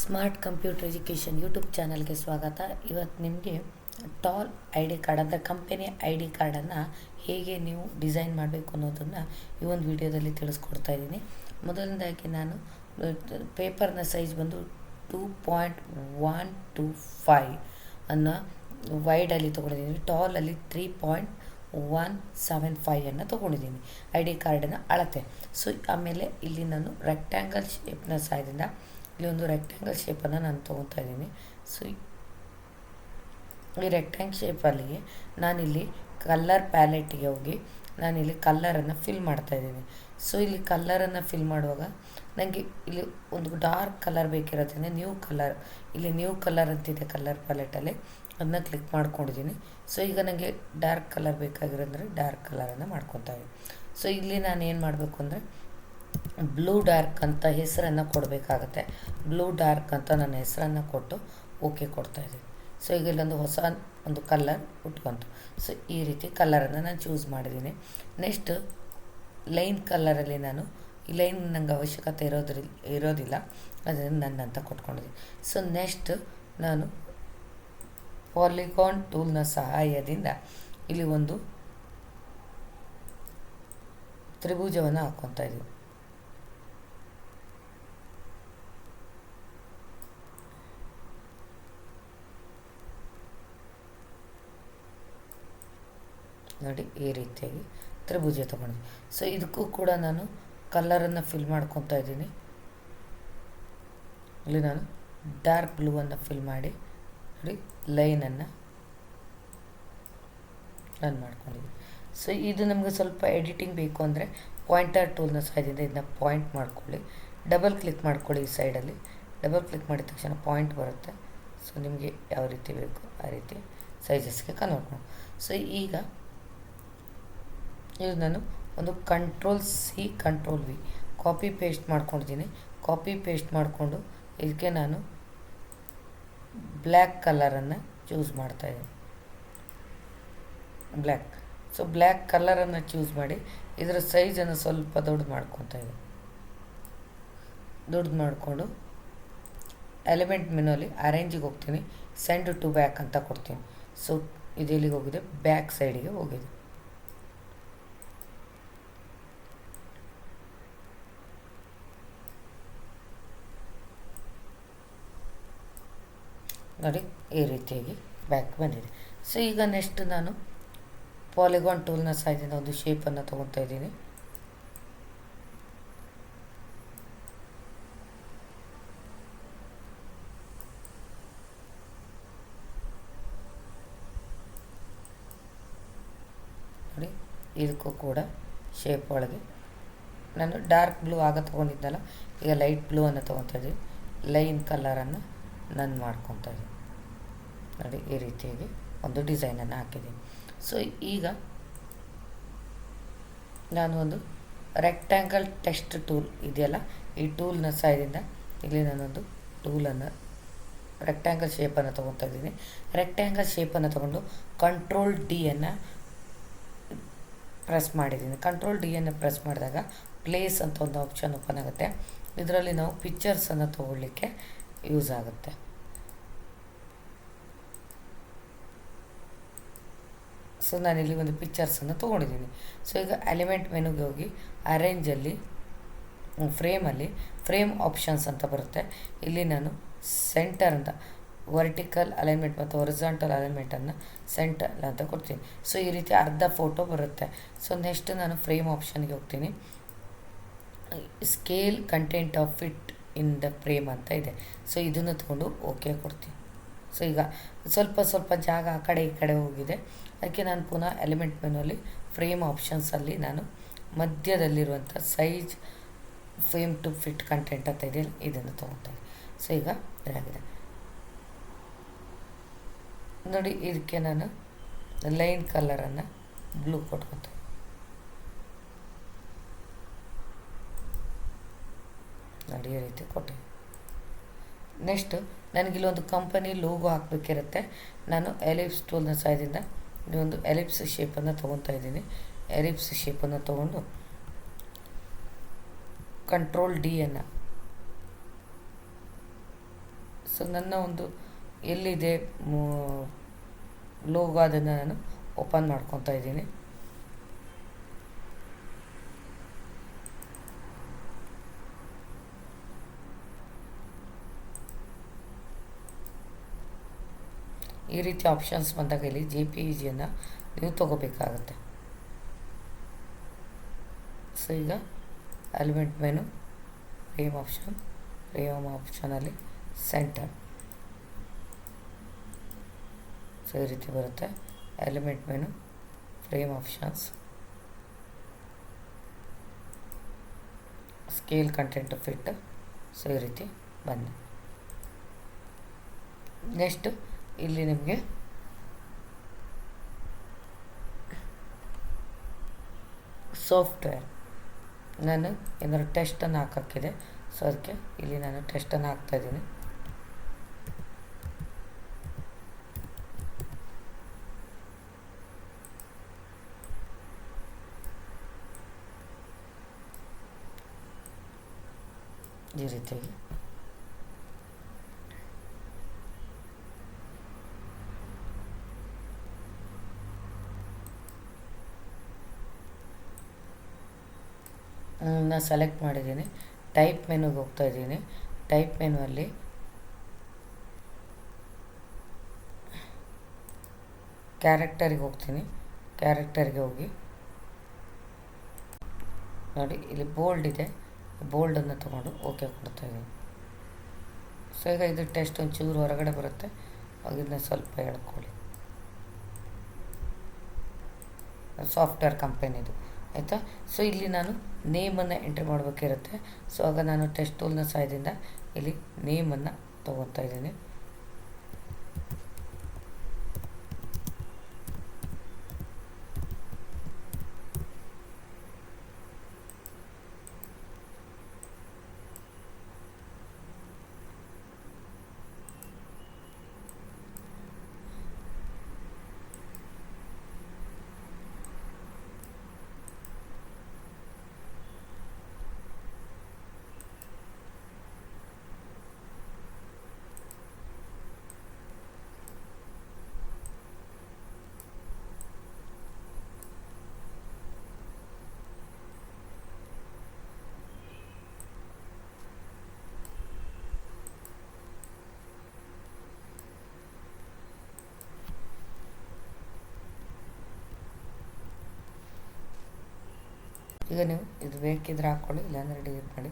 Smart computer education YouTube ಚಾನಲ್ಗೆ ಸ್ವಾಗತ. ಇವತ್ತು ನಿಮಗೆ ಟಾಲ್ ಐ ಡಿ ಕಾರ್ಡ್ ಅಂದರೆ ಕಂಪೆನಿ ಐ ಡಿ ಕಾರ್ಡನ್ನು ಹೇಗೆ ನೀವು ಡಿಸೈನ್ ಮಾಡಬೇಕು ಅನ್ನೋದನ್ನು ಈ ಒಂದು ವಿಡಿಯೋದಲ್ಲಿ ತಿಳಿಸ್ಕೊಡ್ತಾ ಇದ್ದೀನಿ. ಮೊದಲನೇದಾಗಿ ನಾನು ಪೇಪರ್ನ ಸೈಜ್ ಬಂದು two point one two five ಅನ್ನು ವೈಡಲ್ಲಿ ತೊಗೊಂಡಿದ್ದೀನಿ. ಟಾಲಲ್ಲಿ ತ್ರೀ ಪಾಯಿಂಟ್ ಒನ್ ಸೆವೆನ್ ಫೈವನ್ನು ತೊಗೊಂಡಿದ್ದೀನಿ ಐ ಡಿ ಕಾರ್ಡನ್ನು ಅಳತೆ. ಸೊ, ಆಮೇಲೆ ಇಲ್ಲಿ ನಾನು ರೆಕ್ಟ್ಯಾಂಗಲ್ ಶೇಪ್ನ ಸಹಾಯದಿಂದ ಇಲ್ಲಿ ಒಂದು ರೆಕ್ಟ್ಯಾಂಗಲ್ ಶೇಪನ್ನು ನಾನು ತೊಗೊತಾ ಇದ್ದೀನಿ. ಸೊ ಈ ರೆಕ್ಟ್ಯಾಂಗ್ ಶೇಪಲ್ಲಿಗೆ ನಾನಿಲ್ಲಿ ಕಲ್ಲರ್ ಪ್ಯಾಲೆಟ್ಗೆ ಹೋಗಿ ನಾನಿಲ್ಲಿ ಕಲ್ಲರನ್ನು ಫಿಲ್ ಮಾಡ್ತಾ ಇದ್ದೀನಿ. ಸೊ ಇಲ್ಲಿ ಕಲ್ಲರನ್ನು ಫಿಲ್ ಮಾಡುವಾಗ ನನಗೆ ಇಲ್ಲಿ ಒಂದು ಡಾರ್ಕ್ ಕಲರ್ ಬೇಕಿರೋದ್ರಿಂದ ನ್ಯೂ ಕಲರ್ ಇಲ್ಲಿ ನ್ಯೂ ಕಲರ್ ಅಂತಿದೆ ಕಲ್ಲರ್ ಪ್ಯಾಲೆಟಲ್ಲಿ ಅದನ್ನ ಕ್ಲಿಕ್ ಮಾಡ್ಕೊಂಡಿದ್ದೀನಿ. ಸೊ ಈಗ ನನಗೆ ಡಾರ್ಕ್ ಕಲರ್ ಬೇಕಾಗಿರೋದ್ರೆ ಡಾರ್ಕ್ ಕಲರನ್ನು ಮಾಡ್ಕೊತಾ ಇದ್ದೀನಿ. ಸೊ ಇಲ್ಲಿ ನಾನು ಏನು ಮಾಡಬೇಕು ಅಂದರೆ ಬ್ಲೂ ಡಾರ್ಕ್ ಅಂತ ಹೆಸರನ್ನು ಕೊಡಬೇಕಾಗತ್ತೆ. ಬ್ಲೂ ಡಾರ್ಕ್ ಅಂತ ನನ್ನ ಹೆಸರನ್ನು ಕೊಟ್ಟು ಓಕೆ ಕೊಡ್ತಾಯಿದ್ದೀನಿ ಸೊ, ಈಗ ಇಲ್ಲೊಂದು ಹೊಸ ಒಂದು ಕಲ್ಲರ್ ಉಟ್ಕೊಂತು. ಸೊ, ಈ ರೀತಿ ಕಲ್ಲರನ್ನು ನಾನು ಚೂಸ್ ಮಾಡಿದ್ದೀನಿ. ನೆಕ್ಸ್ಟ್ ಲೈನ್ ಕಲ್ಲರಲ್ಲಿ ನಾನು ಈ ಲೈನ್ ನನಗೆ ಅವಶ್ಯಕತೆ ಇರೋದ್ರಿ, ಇರೋದಿಲ್ಲ. ಅದನ್ನು ನನ್ನಂತ ಕೊಟ್ಕೊಂಡಿದ್ದೀನಿ. ಸೊ, ನೆಕ್ಸ್ಟ್ ನಾನು ಪಾಲಿಕಾನ್ ಟೂಲ್ನ ಸಹಾಯದಿಂದ ಇಲ್ಲಿ ಒಂದು ತ್ರಿಭುಜವನ್ನು ಹಾಕ್ಕೊತಾ ಇದ್ದೀವಿ ನೋಡಿ ಈ ರೀತಿಯಾಗಿ ತ್ರಿಭುಜ ತೊಗೊಂಡಿದ್ದೆ. ಸೊ ಇದಕ್ಕೂ ಕೂಡ ನಾನು ಕಲ್ಲರನ್ನು ಫಿಲ್ ಮಾಡ್ಕೊತಾ ಇದ್ದೀನಿ. ಇಲ್ಲಿ ನಾನು ಡಾರ್ಕ್ ಬ್ಲೂವನ್ನು ಫಿಲ್ ಮಾಡಿ, ನೋಡಿ ಲೈನನ್ನು ರನ್ ಮಾಡ್ಕೊಂಡಿದ್ದೀನಿ. ಸೊ ಇದು ನಮಗೆ ಸ್ವಲ್ಪ ಎಡಿಟಿಂಗ್ ಬೇಕು ಅಂದರೆ ಪಾಯಿಂಟರ್ ಟೂಲ್ನ ಸಹಾಯದಿಂದ ಇದನ್ನ ಪಾಯಿಂಟ್ ಮಾಡ್ಕೊಳ್ಳಿ. ಡಬಲ್ ಕ್ಲಿಕ್ ಮಾಡ್ಕೊಳ್ಳಿ ಈ ಸೈಡಲ್ಲಿ ಡಬಲ್ ಕ್ಲಿಕ್ ಮಾಡಿದ ತಕ್ಷಣ ಪಾಯಿಂಟ್ ಬರುತ್ತೆ. ಸೊ ನಿಮಗೆ ಯಾವ ರೀತಿ ಬೇಕು ಆ ರೀತಿ ಸೈಜಸ್ಗೆ ಕನ್ವರ್ಟ್ ಮಾಡಿ ಸೊ ಈಗ ಇದು ನಾನು ಒಂದು control C control V copy paste ಮಾಡ್ಕೊಂಡಿದ್ದೀನಿ. ಕಾಪಿ ಪೇಸ್ಟ್ ಮಾಡಿಕೊಂಡು ಇದಕ್ಕೆ ನಾನು ಬ್ಲ್ಯಾಕ್ ಕಲರನ್ನು ಚೂಸ್ ಮಾಡ್ತಾಯಿದ್ದೀನಿ ಬ್ಲ್ಯಾಕ್ ಸೊ ಬ್ಲ್ಯಾಕ್ ಕಲರನ್ನು ಚೂಸ್ ಮಾಡಿ ಇದರ ಸೈಜನ್ನು ಸ್ವಲ್ಪ ದೊಡ್ಡ ಮಾಡ್ಕೊತಾ ಇದ್ದೀನಿ. ದೊಡ್ಡದು ಮಾಡಿಕೊಂಡು ಎಲಿಮೆಂಟ್ ಮೆನುವಲ್ಲಿ ಅರೇಂಜಿಗೆ ಹೋಗ್ತೀನಿ. ಸೆಂಡ್ ಟು ಬ್ಯಾಕ್ ಅಂತ ಕೊಡ್ತೀನಿ. ಸೊ ಇದು ಎಲ್ಲಿಗೆ ಹೋಗಿದೆ? ಬ್ಯಾಕ್ ಸೈಡಿಗೆ ಹೋಗಿದೆ. ನೋಡಿ, ಈ ರೀತಿಯಾಗಿ ಬ್ಯಾಕ್ ಬಂದಿದೆ. ಸೊ ಈಗ ನೆಕ್ಸ್ಟ್ ನಾನು ಪಾಲಿಗಾನ್ ಟೂಲ್ನ ಸಹಾಯದಿಂದ ಒಂದು ಶೇಪನ್ನು ತೊಗೊತಾ ಇದ್ದೀನಿ. ಇದಕ್ಕೂ ಕೂಡ ಶೇಪ್ ಒಳಗೆ. ನಾನು ಡಾರ್ಕ್ ಬ್ಲೂ ಆಗ ತೊಗೊಂಡಿದ್ದಲ್ಲ, ಈಗ ಲೈಟ್ ಬ್ಲೂ ಅನ್ನು ತೊಗೊತಾ ಇದ್ದೀನಿ. ಲೈನ್ ಕಲರನ್ನು ನಾನು ಮಾಡ್ಕೊತಾ ಇದ್ದೀನಿ. ನೋಡಿ, ಈ ರೀತಿಯಾಗಿ ಒಂದು ಡಿಸೈನನ್ನು ಹಾಕಿದ್ದೀನಿ. ಸೊ ಈಗ ನಾನು ಒಂದು ರೆಕ್ಟ್ಯಾಂಗಲ್ ಟೆಸ್ಟ್ ಟೂಲ್ ಇದೆಯಲ್ಲ, ಈ ಟೂಲ್ನ ಸಹಾಯದಿಂದ ಇಲ್ಲಿ ನಾನೊಂದು ಟೂಲನ್ನು ರೆಕ್ಟ್ಯಾಂಗಲ್ ಶೇಪನ್ನು ತೊಗೊತಾ ಇದ್ದೀನಿ. ರೆಕ್ಟ್ಯಾಂಗಲ್ ಶೇಪನ್ನು ತೊಗೊಂಡು ಕಂಟ್ರೋಲ್ ಡಿಯನ್ನು ಪ್ರೆಸ್ ಮಾಡಿದ್ದೀನಿ. ಕಂಟ್ರೋಲ್ ಡಿಯನ್ನು ಪ್ರೆಸ್ ಮಾಡಿದಾಗ ಪ್ಲೇಸ್ ಅಂತ ಒಂದು ಆಪ್ಷನ್ ಓಪನ್ ಆಗುತ್ತೆ. ಇದರಲ್ಲಿ ನಾವು ಪಿಕ್ಚರ್ಸನ್ನು ತೊಗೊಳ್ಳಿಕ್ಕೆ ಯೂಸ್ ಆಗುತ್ತೆ. ಸೊ ಇಲ್ಲಿ ಒಂದು ಪಿಕ್ಚರ್ಸನ್ನು ತೊಗೊಂಡಿದ್ದೀನಿ. ಸೊ, ಈಗ ಎಲಿಮೆಂಟ್ ಮೆನುಗೆ ಹೋಗಿ ಅರೇಂಜಲ್ಲಿ ಫ್ರೇಮಲ್ಲಿ, ಫ್ರೇಮ್ ಆಪ್ಷನ್ಸ್ ಅಂತ ಬರುತ್ತೆ. ಇಲ್ಲಿ ನಾನು ಸೆಂಟರ್ ಅಂತ, ವರ್ಟಿಕಲ್ ಅಲೈನ್ಮೆಂಟ್ ಮತ್ತು ಒರಿಜಾಂಟಲ್ ಅಲೈನ್ಮೆಂಟನ್ನು ಸೆಂಟರ್ ಅಂತ ಕೊಡ್ತೀನಿ. ಸೊ, ಈ ರೀತಿ ಅರ್ಧ ಫೋಟೋ ಬರುತ್ತೆ. ಸೊ, ನೆಕ್ಸ್ಟ್ ನಾನು ಫ್ರೇಮ್ ಆಪ್ಷನ್ಗೆ ಹೋಗ್ತೀನಿ. Scale content of fit in the frame ಅಂತ ಇದೆ. ಸೊ ಇದನ್ನು ತೊಗೊಂಡು ಓಕೆ ಕೊಡ್ತೀನಿ. ಸೊ ಈಗ ಸ್ವಲ್ಪ ಸ್ವಲ್ಪ ಜಾಗ ಆ ಕಡೆ ಈ ಕಡೆ ಹೋಗಿದೆ. ಅದಕ್ಕೆ ನಾನು ಪುನಃ ಎಲಿಮೆಂಟ್ ಮೆನುವಲ್ಲಿ ಫ್ರೇಮ್ ಆಪ್ಷನ್ಸಲ್ಲಿ ನಾನು ಮಧ್ಯದಲ್ಲಿರುವಂಥ size frame to fit content ಅಂತ ಇದೆ. ಇದನ್ನು ತೊಗೊಳ್ತಾರೆ ಸೊ ಈಗ ಇದಾಗಿದೆ ನೋಡಿ, ಇದಕ್ಕೆ ನಾನು ಲೈನ್ ಕಲರನ್ನು ಬ್ಲೂ ಕೊಟ್ಕೊತೀನಿ. ನೋಡಿ ಈ ರೀತಿ ಕೊಟ್ಟೆ. ನೆಕ್ಸ್ಟ್ ನನಗಿಲ್ಲೊಂದು ಕಂಪನಿ ಲೋಗೋ ಹಾಕಬೇಕಿರುತ್ತೆ. ನಾನು ಎಲಿಪ್ಸ್ ಟೂಲ್ನ ಸಹಾಯದಿಂದ ಒಂದು ಎಲಿಪ್ಸ್ ಶೇಪನ್ನು ತೊಗೊತಾ ಇದ್ದೀನಿ. ಎಲಿಪ್ಸ್ ಶೇಪನ್ನು ತೊಗೊಂಡು ಕಂಟ್ರೋಲ್ ಡಿಯನ್ನು ಸೊ ನನ್ನ ಒಂದು ಎಲ್ಲಿದೆ ಲೋಗೋ ಅದನ್ನು ನಾನು ಓಪನ್ ಮಾಡ್ಕೊತಾ ಇದ್ದೀನಿ. ಈ ರೀತಿ ಆಪ್ಷನ್ಸ್ ಬಂದಾಗ ಇಲ್ಲಿ ಜೆ ಪಿ ಇ ಜಿಯನ್ನು ನೀವು ತೊಗೋಬೇಕಾಗತ್ತೆ. ಸೊ ಈಗ element menu frame option frame ಆಪ್ಷನಲ್ಲಿ centre so ಈ ರೀತಿ ಬರುತ್ತೆ. Element menu frame options scale content fit so ಈ ರೀತಿ ಬನ್ನಿ. ನೆಕ್ಸ್ಟ್ ಇಲ್ಲಿ ನಿಮಗೆ. ಸಾಫ್ಟ್ವೇರ್ ನಾನು ಏನಾದ್ರು ಟೆಸ್ಟನ್ನು ಹಾಕೋಕ್ಕಿದೆ. ಸೊ ಅದಕ್ಕೆ ಇಲ್ಲಿ ನಾನು ಟೆಸ್ಟನ್ನು ಹಾಕ್ತಾಯಿದ್ದೀನಿ ಈ ರೀತಿಯಾಗಿ ನಾನು ಸೆಲೆಕ್ಟ್ ಮಾಡಿದ್ದೀನಿ. ಟೈಪ್ ಮೆನುಗೆ ಹೋಗ್ತಾ ಇದ್ದೀನಿ. ಟೈಪ್ ಮೆನುವಲ್ಲಿ ಕ್ಯಾರೆಕ್ಟರಿಗೆ ಹೋಗ್ತೀನಿ. ಕ್ಯಾರೆಕ್ಟರಿಗೆ ಹೋಗಿ ನೋಡಿ, ಇಲ್ಲಿ ಬೋಲ್ಡ್ ಇದೆ. ಬೋಲ್ಡನ್ನು ತೊಗೊಂಡು ಓಕೆ ಕೊಡ್ತಾ ಇದ್ದೀನಿ. ಸೊ ಈಗ ಇದು ಟೆಸ್ಟ್ ಒಂಚೂರು ಹೊರಗಡೆ ಬರುತ್ತೆ. ಅದನ್ನ ಸ್ವಲ್ಪ ಹೇಳ್ಕೊಳ್ಳಿ ಸಾಫ್ಟ್ವೇರ್ ಕಂಪನಿದು ಆಯಿತಾ? ಸೊ ಇಲ್ಲಿ ನಾನು ನೇಮನ್ನು ಎಂಟ್ರಿ ಮಾಡಬೇಕಿರುತ್ತೆ. ಸೊ ಆಗ ನಾನು ಟೆಸ್ಟ್ ಟೂಲ್ನ ಸಹಾಯದಿಂದ ಇಲ್ಲಿ ನೇಮನ್ನು ತೊಗೊತಾ ಇದ್ದೀನಿ. ಈಗ ನೀವು ಇದು ಬೇಕಿದ್ರೆ ಹಾಕ್ಕೊಳ್ಳಿ ಇಲ್ಲಾಂದರೆ ಡಿಲೀಟ್ ಮಾಡಿ.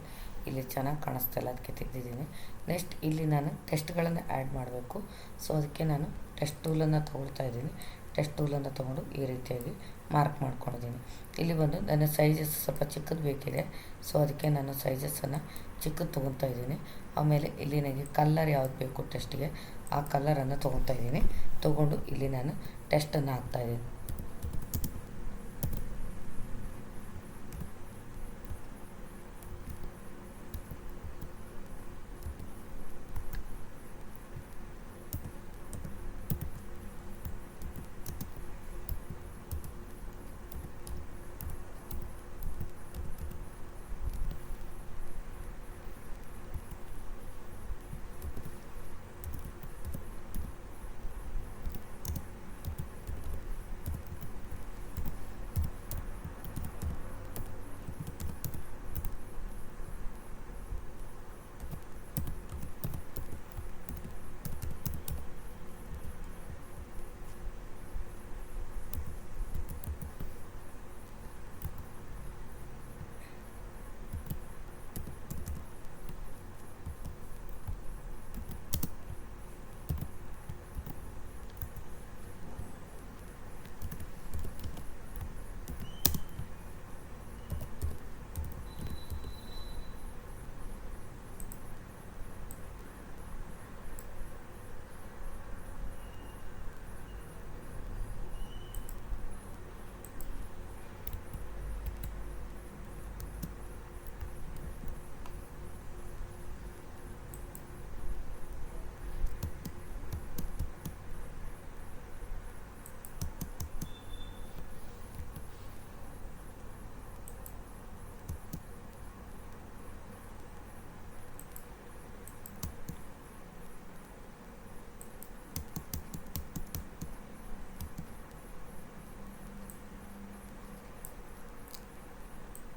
ಇಲ್ಲಿ ಚೆನ್ನಾಗಿ ಕಾಣಿಸ್ತಾ ಇಲ್ಲ ಅದಕ್ಕೆ ತೆಗೆದಿದ್ದೀನಿ. ನೆಕ್ಸ್ಟ್ ಇಲ್ಲಿ ನಾನು ಟೆಸ್ಟ್ಗಳನ್ನು ಆ್ಯಡ್ ಮಾಡಬೇಕು. ಸೊ ಅದಕ್ಕೆ ನಾನು ಟೆಸ್ಟ್ ಟೂಲನ್ನು ತೊಗೊಳ್ತಾ ಇದ್ದೀನಿ. ಟೆಸ್ಟ್ ಟೂಲನ್ನು ತೊಗೊಂಡು ಈ ರೀತಿಯಾಗಿ ಮಾರ್ಕ್ ಮಾಡ್ಕೊಂಡಿದ್ದೀನಿ. ಇಲ್ಲಿ ಬಂದು ನನ್ನ ಸೈಜಸ್ ಸ್ವಲ್ಪ ಚಿಕ್ಕದು ಬೇಕಿದೆ. ಸೊ ಅದಕ್ಕೆ ನಾನು ಸೈಜಸ್ಸನ್ನು ಚಿಕ್ಕದು ತೊಗೊತಾ ಇದ್ದೀನಿ. ಆಮೇಲೆ ಇಲ್ಲಿ ನನಗೆ ಕಲ್ಲರ್ ಯಾವ್ದು ಬೇಕು ಟೆಸ್ಟ್ಗೆ ಆ ಕಲ್ಲರನ್ನು ತೊಗೊತಾ ಇದ್ದೀನಿ. ತೊಗೊಂಡು ಇಲ್ಲಿ ನಾನು ಟೆಸ್ಟನ್ನು ಹಾಕ್ತಾಯಿದ್ದೀನಿ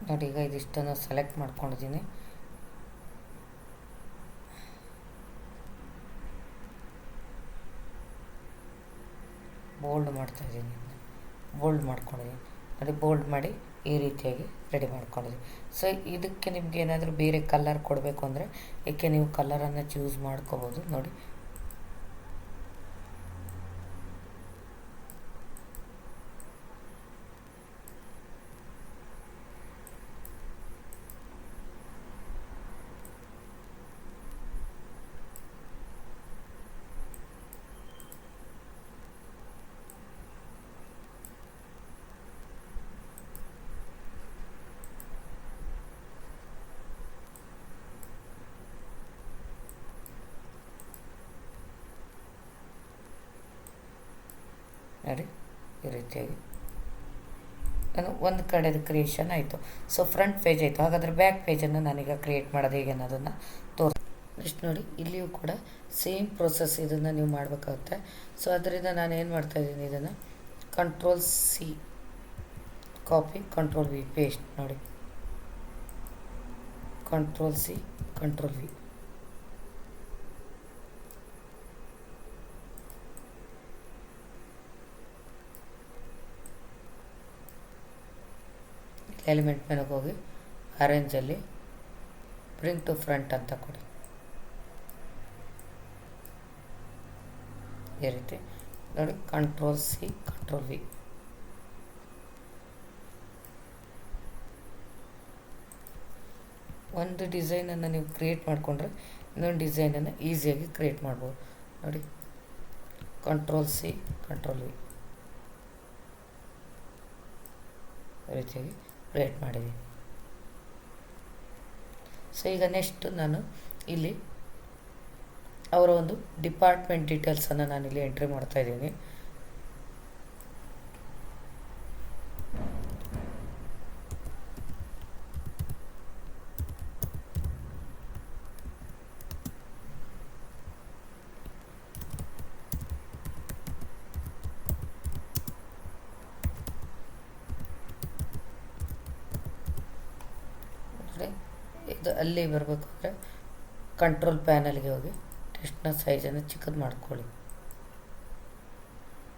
ನೋಡಿ, ಈಗ ಇದಿಷ್ಟನ್ನು ಸೆಲೆಕ್ಟ್ ಮಾಡ್ಕೊಂಡಿದ್ದೀನಿ. ಬೋಲ್ಡ್ ಮಾಡ್ತಾ ಇದ್ದೀನಿ. ಬೋಲ್ಡ್ ಮಾಡ್ಕೊಂಡಿದ್ದೀನಿ. ನೋಡಿ ಬೋಲ್ಡ್ ಮಾಡಿ ಈ ರೀತಿಯಾಗಿ ರೆಡಿ ಮಾಡ್ಕೊಂಡಿದ್ದೀನಿ. ಸೊ ಇದಕ್ಕೆ ನಿಮಗೆ ಏನಾದರೂ ಬೇರೆ ಕಲರ್ ಕೊಡಬೇಕು ಅಂದರೆ, ಏಕೆ ನೀವು ಕಲ್ಲರನ್ನು ಚೂಸ್ ಮಾಡ್ಕೋಬೋದು ನೋಡಿ. ನೋಡಿ, ಈ ರೀತಿಯಾಗಿ. ಒಂದು ಕಡೆದು ಕ್ರಿಯೇಷನ್ ಆಯಿತು. ಸೊ ಫ್ರಂಟ್ ಪೇಜ್ ಆಯಿತು. ಹಾಗಾದರೆ ಬ್ಯಾಕ್ ಪೇಜನ್ನು ನಾನೀಗ ಕ್ರಿಯೇಟ್ ಮಾಡೋದು ಹೇಗೆ ಅನ್ನೋದನ್ನು ತೋರಿಸ್ ನೆಕ್ಸ್ಟ್ ನೋಡಿ, ಇಲ್ಲಿಯೂ ಕೂಡ ಸೇಮ್ ಪ್ರೊಸೆಸ್ ಇದನ್ನು ನೀವು ಮಾಡಬೇಕಾಗುತ್ತೆ. ಸೊ ಅದರಿಂದ ನಾನು ಏನು ಮಾಡ್ತಾಯಿದ್ದೀನಿ ಇದನ್ನು? Control C copy control V paste ನೋಡಿ. Control C control V element ಮೇಲೆ ಹೋಗಿ ಆರೆಂಜಲ್ಲಿ ಪ್ರಿಂಟ್ ಟು ಫ್ರಂಟ್ ಅಂತ ಕೊಡಿ. ಈ ರೀತಿ. ನೋಡಿ ಕಂಟ್ರೋಲ್ ಸಿ ಕಂಟ್ರೋಲ್ ವಿ ಒಂದು ಡಿಸೈನನ್ನು ನೀವು ಕ್ರಿಯೇಟ್ ಮಾಡಿಕೊಂಡ್ರೆ ಇನ್ನೊಂದು ಡಿಸೈನನ್ನು ಈಸಿಯಾಗಿ ಕ್ರಿಯೇಟ್ ಮಾಡ್ಬೋದು. ನೋಡಿ ಕಂಟ್ರೋಲ್ ಸಿ ಕಂಟ್ರೋಲ್ ವಿ ರೀತಿಯಾಗಿ. ಕ್ರಿಯೇಟ್ ಮಾಡಿದ್ದೀನಿ ಸೊ ಈಗ ನೆಕ್ಸ್ಟ್ ನಾನು ಇಲ್ಲಿ ಅವರ ಒಂದು ಡಿಪಾರ್ಟ್ಮೆಂಟ್ ಡೀಟೇಲ್ಸನ್ನು ನಾನಿಲ್ಲಿ ಎಂಟ್ರಿ ಮಾಡ್ತಾ ಇದ್ದೀನಿ ಇದು ಅಲ್ಲಿ ಬರಬೇಕು ಅಂದರೆ ಕಂಟ್ರೋಲ್ ಪ್ಯಾನಲ್ಗೆ ಹೋಗಿ ಟೆಸ್ಟ್ನ ಸೈಜನ್ನು ಚಿಕ್ಕದು ಮಾಡ್ಕೊಳ್ಳಿ.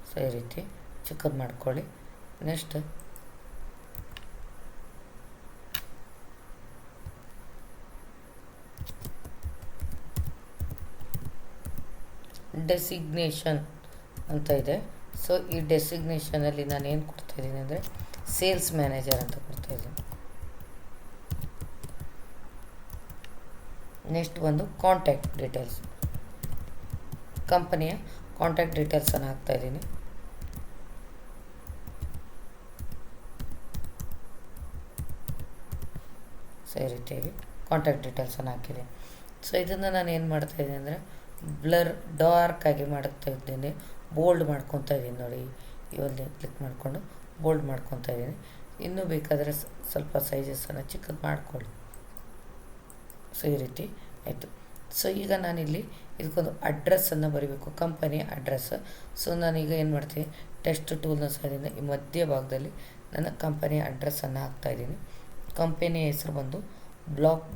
ಸೊ ಈ ರೀತಿ ಚಿಕ್ಕದು ಮಾಡ್ಕೊಳ್ಳಿ. ನೆಕ್ಸ್ಟ್ ಡೆಸಿಗ್ನೇಷನ್ ಅಂತ ಇದೆ. ಸೊ ಈ ಡೆಸಿಗ್ನೇಷನಲ್ಲಿ ನಾನು ಏನು ಕೊಡ್ತಾಯಿದ್ದೀನಿ ಅಂದರೆ ಸೇಲ್ಸ್ ಮ್ಯಾನೇಜರ್ ಅಂತ ಕೊಡ್ತಾಯಿದ್ದೀನಿ ನೆಕ್ಸ್ಟ್ ಒಂದು ಕಾಂಟ್ಯಾಕ್ಟ್ ಡೀಟೇಲ್ಸ್ ಕಂಪನಿಯ ಕಾಂಟ್ಯಾಕ್ಟ್ ಡೀಟೇಲ್ಸನ್ನು ಹಾಕ್ತಾಯಿದ್ದೀನಿ ಸೊ ಈ ರೀತಿಯಾಗಿ ಕಾಂಟ್ಯಾಕ್ಟ್ ಡೀಟೇಲ್ಸನ್ನು ಹಾಕಿದ್ದೀನಿ. ಸೊ ಇದನ್ನು ನಾನು ಏನು ಮಾಡ್ತಾಯಿದ್ದೀನಿ ಅಂದರೆ ಬ್ಲರ್ ಡಾರ್ಕ್ ಆಗಿ ಮಾಡ್ತಾ ಇದ್ದೀನಿ. ಬೋಲ್ಡ್ ಮಾಡ್ಕೊತಾ ಇದ್ದೀನಿ ನೋಡಿ. ಇವಲ್ಲಿ ಕ್ಲಿಕ್ ಮಾಡಿಕೊಂಡು ಬೋಲ್ಡ್ ಮಾಡ್ಕೊತಾ ಇದ್ದೀನಿ. ಇನ್ನೂ ಬೇಕಾದರೆ ಸ್ವಲ್ಪ ಸೈಜಸ್ಸನ್ನು ಚಿಕ್ಕದು ಮಾಡ್ಕೊಳ್ಳಿ. ಸೊ ಈ ರೀತಿ ಆಯಿತು. ಸೊ ಈಗ ನಾನಿಲ್ಲಿ ಇದಕ್ಕೊಂದು ಅಡ್ರೆಸ್ಸನ್ನು ಬರೀಬೇಕು ಕಂಪನಿ ಅಡ್ರೆಸ್ ಸೊ ನಾನೀಗ ಏನು ಮಾಡ್ತೀನಿ ಟೆಸ್ಟ್ ಟೂಲ್ನ ಸಹಾಯದಿಂದ ಈ ಮಧ್ಯ ಭಾಗದಲ್ಲಿ ನನ್ನ ಕಂಪನಿಯ ಅಡ್ರೆಸ್ಸನ್ನು ಹಾಕ್ತಾಯಿದ್ದೀನಿ ಕಂಪನಿಯ ಹೆಸರು ಬಂದು ಬ್ಲಾಕ್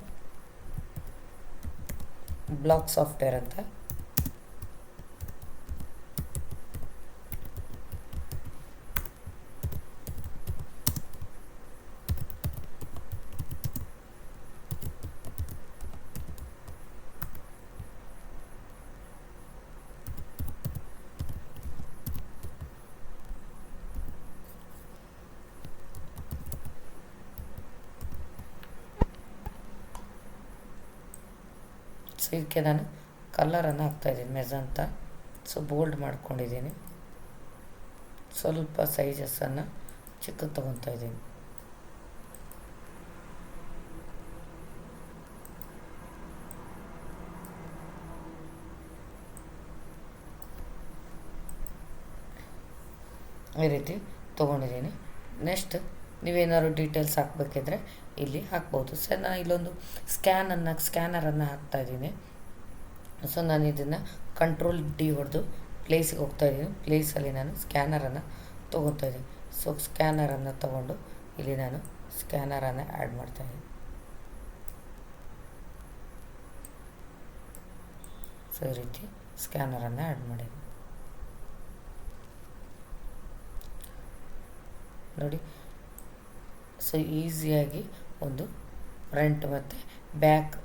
ಬ್ಲಾಕ್ ಸಾಫ್ಟ್ವೇರ್ ಅಂತ. ಇದಕ್ಕೆ ನಾನು ಕಲರನ್ನು ಹಾಕ್ತಾಯಿದ್ದೀನಿ ಮೆಜಂತ ಸೊ, ಬೋಲ್ಡ್ ಮಾಡ್ಕೊಂಡಿದ್ದೀನಿ. ಸ್ವಲ್ಪ ಸೈಜಸ್ಸನ್ನು ಚಿಕ್ಕ ತೊಗೊತಾ ಇದ್ದೀನಿ. ಈ ರೀತಿ ತೊಗೊಂಡಿದ್ದೀನಿ. ನೆಕ್ಸ್ಟ್ ನೀವೇನಾದ್ರು ಡೀಟೇಲ್ಸ್ ಹಾಕಬೇಕಿದ್ರೆ ಇಲ್ಲಿ ಹಾಕ್ಬೋದು. ಸರ್ ನಾನು ಇಲ್ಲೊಂದು ಸ್ಕ್ಯಾನನ್ನು ಸ್ಕ್ಯಾನರನ್ನು ಹಾಕ್ತಾ ಇದ್ದೀನಿ. ಸೊ ನಾನು ಇದನ್ನು ಕಂಟ್ರೋಲ್ ಡಿ ಹೊಡೆದು ಪ್ಲೇಸಿಗೆ ಹೋಗ್ತಾ ಇದ್ದೀನಿ. ಪ್ಲೇಸಲ್ಲಿ ನಾನು ಸ್ಕ್ಯಾನರನ್ನು ತೊಗೊತಾ ಇದ್ದೀನಿ. ಸೊ ಸ್ಕ್ಯಾನರನ್ನು ತೊಗೊಂಡು ಇಲ್ಲಿ ನಾನು ಸ್ಕ್ಯಾನರನ್ನು ಆ್ಯಡ್ ಮಾಡ್ತಾಯಿದ್ದೀನಿ ಸೊ ಈ ರೀತಿ ಸ್ಕ್ಯಾನರನ್ನು ಆ್ಯಡ್ ಮಾಡಿದ್ದೀನಿ. ನೋಡಿ ಸೊ ಈಸಿಯಾಗಿ ಒಂದು ಫ್ರಂಟ್ ಮತ್ತು ಬ್ಯಾಕ್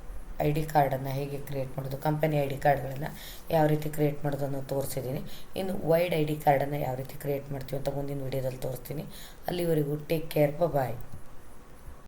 ಐ ಡಿ ಕಾರ್ಡನ್ನು ಹೇಗೆ ಕ್ರಿಯೇಟ್ ಮಾಡೋದು ಕಂಪನಿ ಐ ಡಿ ಕಾರ್ಡ್ಗಳನ್ನು ಯಾವ ರೀತಿ ಕ್ರಿಯೇಟ್ ಮಾಡೋದು ಅನ್ನೋದು ತೋರಿಸಿದ್ದೀನಿ ಇನ್ನು ವೈಡ್ ಐ ಡಿ ಕಾರ್ಡನ್ನು ಯಾವ ರೀತಿ ಕ್ರಿಯೇಟ್ ಮಾಡ್ತೀವಿ ಅಂತ ಮುಂದಿನ ವೀಡಿಯೋದಲ್ಲಿ ತೋರಿಸ್ತೀನಿ. ಅಲ್ಲಿವರೆಗೂ ಟೇಕ್ ಕೇರ್ ಬಾಯ್